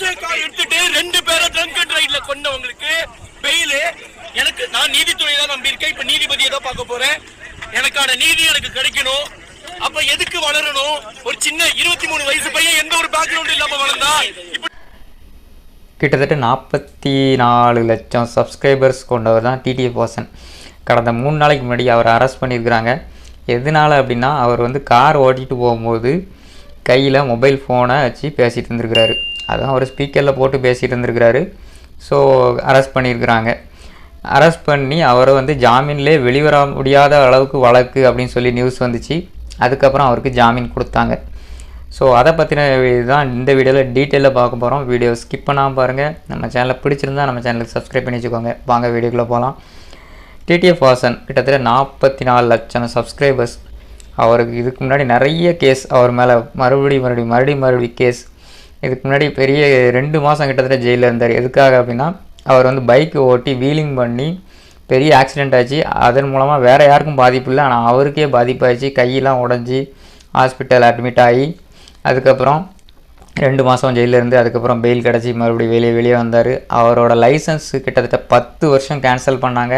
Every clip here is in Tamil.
போர்ச்சே கார் எடுத்துட்டு ரெண்டு பேரை ட்ரங்க் அண்ட் ரைட்ல கொண்டவங்களுக்கு பெயிலு எனக்கு நான் நீதித்துறையை தான் நம்பியிருக்கேன் இப்ப நீதிபதியை தான் பார்க்க போறேன். எனக்கான நீதி எனக்கு கிடைக்கணும். அப்ப எதுக்கு வளரணும்? ஒரு சின்ன இருபத்தி மூணு வயசு பையன் எந்த ஒரு பேக்ரவுண்ட் இல்லாம வளர்ந்தா? கிட்டத்தட்ட நாற்பத்தி நாலு லட்சம் சப்ஸ்கிரைபர்ஸ் கொண்டவர் தான் டிடிஎஃப் வாசன் கடந்த மூணு நாளைக்கு முன்னாடி அவரை அரெஸ்ட் பண்ணியிருக்கிறாங்க. எதனால அப்படின்னா அவர் வந்து கார் ஓட்டிகிட்டு போகும்போது கையில் மொபைல் ஃபோனை வச்சு பேசிகிட்டு இருந்திருக்கிறாரு. அதான் அவர் ஸ்பீக்கரில் போட்டு பேசிகிட்டு இருந்திருக்கிறாரு. ஸோ அரெஸ்ட் பண்ணியிருக்கிறாங்க. அரெஸ்ட் பண்ணி அவரை வந்து ஜாமீன்லே வெளிவர முடியாத அளவுக்கு வழக்கு அப்படின்னு சொல்லி நியூஸ் வந்துச்சு. அதுக்கப்புறம் அவருக்கு ஜாமீன் கொடுத்தாங்க. ஸோ அதை பற்றின தான் இந்த வீடியோவில் டீட்டெயிலாக பார்க்க போகிறோம் வீடியோ ஸ்கிப் பண்ணாமல் பாருங்கள் நம்ம சேனலை பிடிச்சிருந்தா நம்ம சேனலுக்கு சப்ஸ்கிரைப் பண்ணி வச்சுக்கோங்க. வாங்க வீடியோக்குள்ளே போகலாம் டிடிஎஃப் வாசன் கிட்டத்தட்ட நாற்பத்தி நாலு லட்சம் சப்ஸ்கிரைபர்ஸ் அவருக்கு இதுக்கு முன்னாடி நிறைய கேஸ் அவர் மேலே மறுபடியும் மறுபடியும் மறுபடியும் மறுபடி கேஸ் இதுக்கு முன்னாடி பெரிய ரெண்டு மாதம் கிட்டத்தட்ட ஜெயிலில் இருந்தார். எதுக்காக அப்படின்னா அவர் வந்து பைக்கு ஓட்டி வீலிங் பண்ணி பெரிய ஆக்சிடென்ட் ஆச்சு. அதன் மூலமாக வேறு யாருக்கும் பாதிப்பு இல்லை. ஆனால் அவருக்கே பாதிப்பாச்சு கையெல்லாம் உடஞ்சி ஹாஸ்பிட்டல் அட்மிட் ஆகி அதுக்கப்புறம் ரெண்டு மாதம் ஜெயிலிருந்து அதுக்கப்புறம் பெயில் கிடச்சி மறுபடியும் வெளியே வெளியே வந்தார். அவரோட லைசன்ஸ் கிட்டத்தட்ட பத்து வருஷம் கேன்சல் பண்ணாங்க.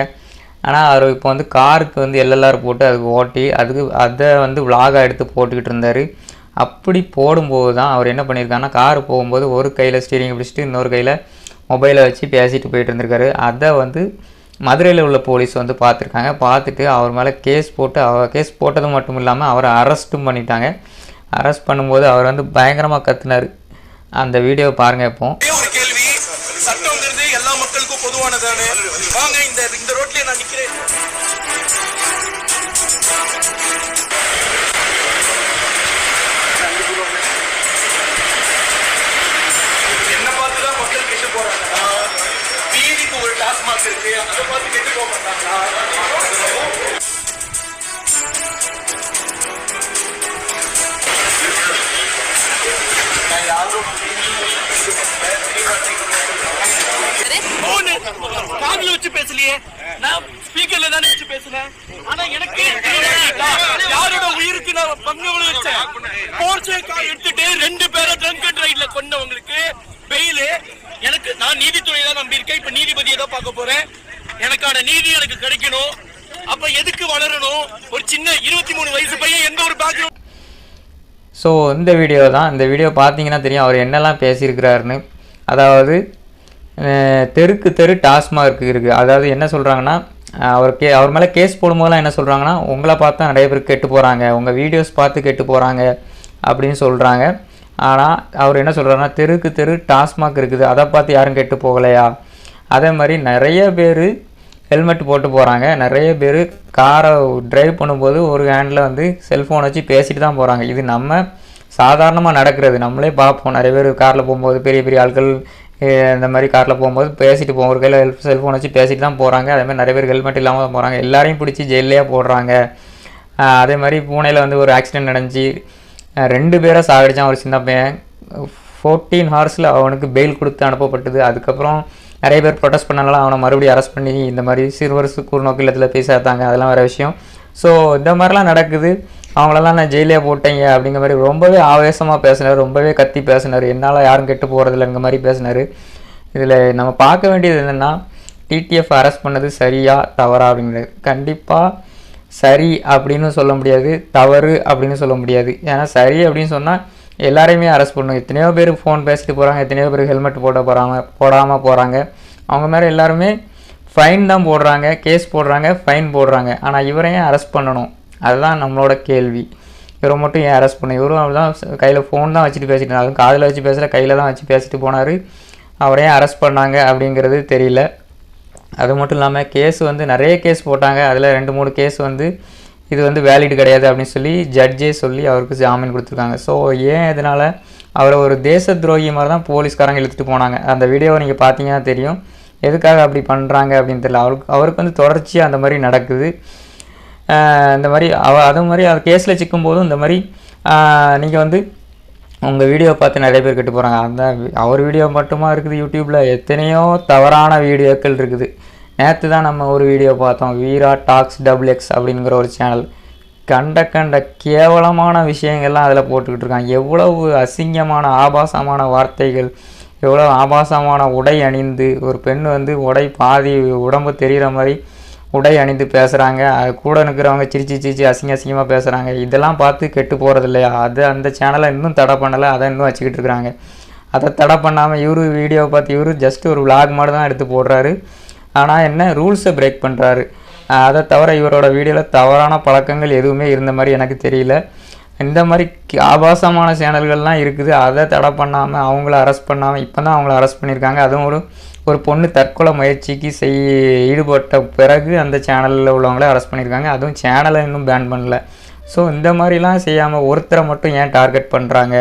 ஆனால் அவர் இப்போ வந்து காருக்கு வந்து எல்எல்ஆர் போட்டு அதுக்கு ஓட்டி அதுக்கு அதை வந்து விலாகாக எடுத்து போட்டுக்கிட்டு இருந்தார். அப்படி போடும்போது தான் அவர் என்ன பண்ணியிருக்காருன்னா கார் போகும்போது ஒரு கையில் ஸ்டீரிங் பிடிச்சிட்டு இன்னொரு கையில் மொபைலை வச்சு பேசிட்டு போயிட்டு இருந்திருக்காரு. அதை வந்து மதுரையில் உள்ள போலீஸ் வந்து பார்த்துருக்காங்க. பார்த்துட்டு அவர் மேலே கேஸ் போட்டு அவர் கேஸ் போட்டது மட்டும் இல்லாமல் அவரை அரெஸ்ட்டும் பண்ணிட்டாங்க. அரெஸ்ட் பண்ணும்போது அவர் வந்து பயங்கரமாக கத்துனார். அந்த வீடியோவை பாருங்கள் இப்போ. மக்களுக்கும் வாங்க இந்த இந்த ரோட்லயே நான் நிக்கிறேன். என்ன பார்த்துதான் மக்கள் கெட்டு போறாங்க. வீதிக்கு ஒரு டாஸ்மாக் இருக்கு அதை பார்த்து கெட்டு போக மாட்டாங்களா நான் யாரும் காதுல வச்சு பேசலையே. நான் ஸ்பீக்கர்ல தானே வச்சு பேசுனேன். ஆனா எனக்கு யாரோட உயிருக்கு நான் பங்கு வச்சேன்? போர்ச்சே கார் எடுத்துட்டு ரெண்டு பேரை ட்ரங்க் அண்ட் ரைட்ல கொண்டவங்களுக்கு பெயிலு எனக்கு நான் நீதித்துறையை தான் நம்பியிருக்கேன். இப்ப நீதிபதியை தான் பார்க்க போறேன். எனக்கான நீதி எனக்கு கிடைக்கணும். அப்ப எதுக்கு வளரணும்? ஒரு சின்ன இருபத்தி மூணு வயசு பையன் எந்த ஒரு பேக்ரவுண்ட் ஸோ இந்த வீடியோ தான். இந்த வீடியோ பார்த்தீங்கன்னா தெரியும். அவர் என்னெல்லாம் பேசியிருக்கிறாருன்னு. அதாவது தெருக்கு தெரு டாஸ்மார்க் இருக்குது அதாவது என்ன சொல்கிறாங்கன்னா அவர் கே அவர் மேலே கேஸ் போடும்போதெல்லாம் என்ன சொல்கிறாங்கன்னா உங்களை பார்த்தா நிறைய பேர் கெட்டு போகிறாங்க உங்கள் வீடியோஸ் பார்த்து கெட்டு போகிறாங்க அப்படின்னு சொல்கிறாங்க ஆனால் அவர் என்ன சொல்கிறாருன்னா தெருக்கு தெரு டாஸ்மாக் இருக்குது. அதை பார்த்து யாரும் கெட்டு போகலையா? அதே மாதிரி நிறைய பேர் ஹெல்மெட் போட்டு போகிறாங்க நிறைய பேர் காரை டிரைவ் பண்ணும்போது ஒரு ஹேண்டில் வந்து செல்ஃபோன் வச்சு பேசிட்டு தான் போகிறாங்க இது நம்ம சாதாரணமாக நடக்கிறது. நம்மளே பார்ப்போம். நிறைய பேர் காரில் போகும்போது பெரிய பெரிய ஆட்கள் இந்த மாதிரி காரில் போகும்போது பேசிட்டு போகும் ஒரு கையில் செல்ஃபோன் வச்சு பேசிட்டு தான் போகிறாங்க அதேமாதிரி நிறைய பேர் ஹெல்மெட் இல்லாமல் தான் போகிறாங்க எல்லாரையும் பிடிச்சி ஜெயிலே போடுறாங்க. அதே மாதிரி பூனேயில் வந்து ஒரு ஆக்சிடென்ட் நடந்துச்சு. ரெண்டு பேரை சாகடிச்சான் ஒரு சின்ன பையன். ஃபோர்டீன் ஹார்ஸில் அவனுக்கு பெயில் கொடுத்து அனுப்பப்பட்டது. அதுக்கப்புறம் நிறைய பேர் ப்ரொடெஸ்ட் பண்ணனால அவனை மறுபடியும் அரெஸ்ட் பண்ணி இந்த மாதிரி சிறுவர் கூர்நோக்கு இல்லத்தில் பேசாதாங்க அதெல்லாம் வேறு விஷயம். ஸோ இந்த மாதிரிலாம் நடக்குது. அவங்களெல்லாம் நான் ஜெயிலே போட்டேங்க அப்படிங்கிற மாதிரி ரொம்பவே ஆவேசமாக பேசினார் ரொம்பவே கத்தி பேசினார். என்னால் யாரும் கெட்டு போகிறதில்லங்கிற மாதிரி பேசினார். இதில் நம்ம பார்க்க வேண்டியது என்னென்னா டிடிஎஃப் அரெஸ்ட் பண்ணது சரியா தவறா அப்படிங்கிறது. கண்டிப்பாக சரி அப்படின்னு சொல்ல முடியாது தவறு அப்படின்னு சொல்ல முடியாது. ஏன்னா சரி அப்படின்னு சொன்னால் எல்லாரையுமே அரெஸ்ட் பண்ணணும். எத்தனையோ பேர் ஃபோன் பேசிட்டு போகிறாங்க எத்தனையோ பேர் ஹெல்மெட் போட போகிறாங்க போடாமல் போகிறாங்க அவங்க மேலே எல்லாருமே ஃபைன் தான் போடுறாங்க கேஸ் போடுறாங்க ஃபைன் போடுறாங்க. ஆனால் இவரையும் அரெஸ்ட் பண்ணணும். அதுதான் நம்மளோட கேள்வி. இவரை மட்டும் ஏன் அரெஸ்ட் பண்ண இவரும் தான் கையில் ஃபோன் தான் வச்சுட்டு பேசிட்டு அதுவும் காதில் வச்சு பேசல கையில் தான் வச்சு பேசிட்டு போனார். அவரே அரெஸ்ட் பண்ணாங்க அப்படிங்கிறது தெரியல. அது மட்டும் இல்லாமல் கேஸ் வந்து நிறைய கேஸ் போட்டாங்க. அதில் ரெண்டு மூணு கேஸ் வந்து இது வந்து வேலிட் கிடையாது அப்படின்னு சொல்லி ஜட்ஜே சொல்லி அவருக்கு ஜாமீன் கொடுத்துருக்காங்க. ஸோ ஏன் இதனால் அவரை ஒரு தேச துரோகி மாதிரி தான் போலீஸ்காரங்க இழுத்துட்டு போனாங்க? அந்த வீடியோவை நீங்கள் பார்த்தீங்கன்னா தெரியும். எதுக்காக அப்படி பண்ணுறாங்க அப்படின்னு தெரியல. அவருக்கு அவருக்கு வந்து தொடர்ச்சியாக அந்த மாதிரி நடக்குது. இந்த மாதிரி அவ அது மாதிரி அது கேஸில் சிக்கும்போதும் இந்த மாதிரி நீங்கள் வந்து உங்கள் வீடியோ பார்த்து நிறைய பேர் கெட்டு போகிறாங்க அந்த அவர் வீடியோ மட்டுமா இருக்குது யூடியூப்பில் எத்தனையோ தவறான வீடியோக்கள் இருக்குது. நேற்று தான் நம்ம ஒரு வீடியோ பார்த்தோம். வீரா டாக்ஸ் டபுள் எக்ஸ் அப்படிங்கிற ஒரு சேனல் கண்ட கண்ட கேவலமான விஷயங்கள்லாம் அதில் போட்டுக்கிட்டு இருக்காங்க. எவ்வளவு அசிங்கமான ஆபாசமான வார்த்தைகள் எவ்வளோ ஆபாசமான உடை அணிந்து ஒரு பெண் வந்து உடை பாதி உடம்பு தெரிகிற மாதிரி உடை அணிந்து பேசுகிறாங்க அது கூட நிற்கிறவங்க சிரிச்சு சிரிச்சு அசிங்க அசிங்கமாக பேசுகிறாங்க இதெல்லாம் பார்த்து கெட்டு போகிறது இல்லையா? அது அந்த சேனலை இன்னும் தடை பண்ணலை. அதை இன்னும் வச்சுக்கிட்டு இருக்கிறாங்க. அதை தடை பண்ணாமல் இவரு வீடியோவை பார்த்து இவரு ஜஸ்ட் ஒரு விளாக் மாதிரி தான் எடுத்து போடுறாரு. ஆனால் என்ன? ரூல்ஸை பிரேக் பண்ணுறாரு அதை தவிர இவரோட வீடியோவில் தவறான பழக்கங்கள் எதுவுமே இருந்த மாதிரி எனக்கு தெரியல. இந்த மாதிரி கி- ஆபாசமான சேனல்கள்லாம் இருக்குது அதை தடை பண்ணாமல் அவங்கள அரெஸ்ட் பண்ணாமல் இப்போ தான் அவங்கள அரெஸ்ட் பண்ணியிருக்காங்க. அதுவும் ஒரு ஒரு பொண்ணு தற்கொலை முயற்சிக்கு செய் ஈடுபட்ட பிறகு அந்த சேனலில் உள்ளவங்கள அரெஸ்ட் பண்ணியிருக்காங்க. அதுவும் சேனலை இன்னும் பேன் பண்ணல. ஸோ இந்த மாதிரிலாம் செய்யாமல் ஒருத்தரை மட்டும் ஏன் டார்கெட் பண்ணுறாங்க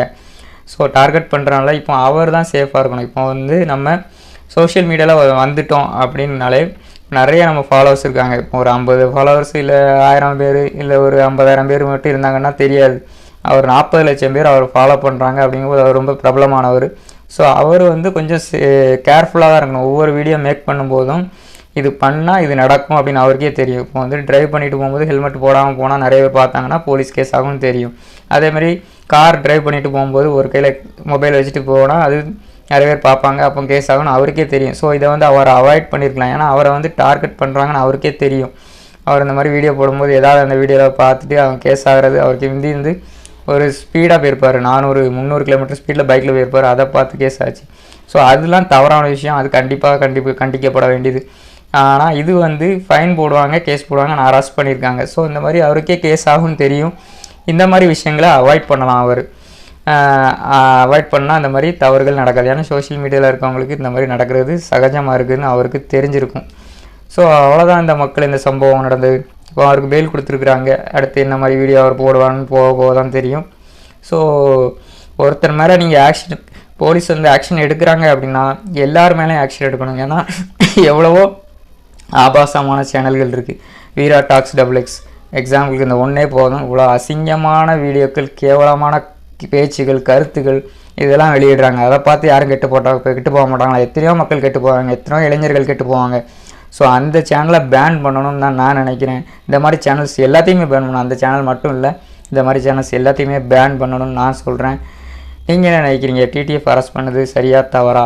ஸோ டார்கெட் பண்ணுறனால இப்போ அவர் தான் சேஃபாக இருக்கணும். இப்போ வந்து நம்ம சோஷியல் மீடியாவில் வந்துட்டோம் அப்படின்னாலே நிறைய நம்ம ஃபாலோவர்ஸ் இருக்காங்க. இப்போ ஒரு ஐம்பது ஃபாலோவர்ஸ் இல்லை ஆயிரம் பேர் இல்லை ஒரு ஐம்பதாயிரம் பேர் மட்டும் இருந்தாங்கன்னா தெரியாது. அவர் நாற்பது லட்சம் பேர் அவர் ஃபாலோ பண்ணுறாங்க அப்படிங்கும்போது அவர் ரொம்ப பிரபலமானவர். ஸோ அவர் வந்து கொஞ்சம் கேர்ஃபுல்லாக தான் இருக்கணும். ஒவ்வொரு வீடியோ மேக் பண்ணும்போதும் இது பண்ணால் இது நடக்கும் அப்படின்னு அவருக்கே தெரியும். இப்போ வந்து டிரைவ் பண்ணிட்டு போகும்போது ஹெல்மெட் போடாமல் போனால் நிறைய பேர் பார்த்தாங்கன்னா போலீஸ் கேஸ் ஆகும்னு தெரியும். அதேமாதிரி கார் டிரைவ் பண்ணிட்டு போகும்போது ஒரு கையில் மொபைல் வச்சுட்டு போனால் அது நிறைய பேர் பார்ப்பாங்க அப்போ கேஸ் ஆகும்னு அவருக்கே தெரியும். ஸோ இதை வந்து அவரை அவாய்ட் பண்ணியிருக்கலாம் ஏன்னா அவரை வந்து டார்கெட் பண்ணுறாங்கன்னு அவருக்கே தெரியும். அவர் இந்த மாதிரி வீடியோ போடும்போது ஏதாவது அந்த வீடியோவில் பார்த்துட்டு அவன் கேஸ் ஆகிறது அவருக்கு ஹிந்தி வந்து ஒரு ஸ்பீடாக போயிருப்பார். நானூறு முந்நூறு கிலோமீட்டர் ஸ்பீடில் பைக்கில் போயிருப்பார். அதை பார்த்து கேஸ் ஆச்சு. ஸோ அதெல்லாம் தவறான விஷயம். அது கண்டிப்பாக கண்டிப்பாக கண்டிக்கப்பட வேண்டியது. ஆனால் இது வந்து ஃபைன் போடுவாங்க கேஸ் போடுவாங்க நான் அரெஸ்ட் பண்ணியிருக்காங்க. ஸோ இந்த மாதிரி அவருக்கே கேஸ் ஆகும்னு தெரியும். இந்த மாதிரி விஷயங்களை அவாய்ட் பண்ணலாம் அவர். அவாய்ட் பண்ணால் அந்த மாதிரி தவறுகள் நடக்காது. ஏன்னா சோஷியல் மீடியாவில் இருக்கவங்களுக்கு இந்த மாதிரி நடக்கிறது சகஜமாக இருக்குதுன்னு அவருக்கு தெரிஞ்சிருக்கும். ஸோ அவ்வளோதான் இந்த மக்கள் இந்த சம்பவம் நடந்தது இப்போ அவருக்கு பெயில் கொடுத்துருக்குறாங்க. அடுத்து என்ன மாதிரி வீடியோ அவர் போடுவான்னு போக போக தான் தெரியும். ஸோ ஒருத்தர் மேலே நீங்கள் ஆக்ஷன் போலீஸ் வந்து ஆக்ஷன் எடுக்கிறாங்க அப்படின்னா எல்லார் மேலேயும் ஆக்ஷன் எடுக்கணும். ஏன்னா எவ்வளவோ ஆபாசமான சேனல்கள் இருக்குது வீரா டாக்ஸ் டபுள் எக்ஸ் எக்ஸாம்பிளுக்கு இந்த ஒன்றே போதும். இவ்வளோ அசிங்கமான வீடியோக்கள் கேவலமான பேச்சுகள் கருத்துக்கள் இதெல்லாம் வெளியிடுறாங்க. அதை பார்த்து யாரும் கெட்டு போட்டாங்க இப்போ கெட்டு போக மாட்டாங்களா? எத்தனையோ மக்கள் கெட்டு போவாங்க எத்தனையோ இளைஞர்கள் கெட்டு போவாங்க. ஸோ அந்த சேனலை பேன் பண்ணணும்னு தான் நான் நினைக்கிறேன். இந்த மாதிரி சேனல்ஸ் எல்லாத்தையுமே பேன் பண்ணணும். அந்த சேனல் மட்டும் இல்லை. இந்த மாதிரி சேனல்ஸ் எல்லாத்தையுமே பேன் பண்ணணும்னு நான் சொல்கிறேன் நீங்கள் என்ன நினைக்கிறீங்க? டிடிஎஃப் அரெஸ்ட் பண்ணது சரியாக தவறா?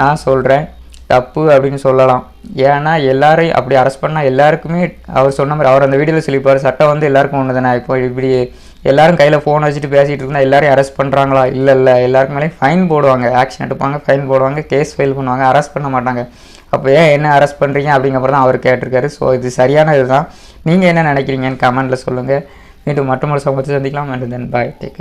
நான் சொல்கிறேன் தப்பு அப்படின்னு சொல்லலாம். ஏன்னா எல்லாரையும் அப்படி அரெஸ்ட் பண்ணால் எல்லாருக்குமே அவர் சொன்ன மாதிரி அவர் அந்த வீடியோவில் சொல்லிப்பார் சட்டம் வந்து எல்லாருக்கும் ஒன்று தானே இப்போ இப்படி எல்லாரும் கையில் ஃபோன் வச்சுட்டு பேசிகிட்டு இருந்தால் எல்லாரையும் அரெஸ்ட் பண்ணுறாங்களா இல்லை இல்லை. எல்லாருக்கு மேலேயும் ஃபைன் போடுவாங்க. ஆக்ஷன் எடுப்பாங்க ஃபைன் போடுவாங்க. கேஸ் ஃபைல் பண்ணுவாங்க. அரெஸ்ட் பண்ண மாட்டாங்க. அப்போ ஏன் என்ன அரெஸ்ட் பண்ணுறீங்க அப்படிங்கிறப்ப தான் அவர் கேட்டிருக்காரு. ஸோ இது சரியான இதுதான். நீங்கள் என்ன நினைக்கிறீங்கன்னு கமெண்ட்டில் சொல்லுங்கள் மீண்டும் மற்றொரு சம்பவத்தை சந்திக்கலாம். And then bye take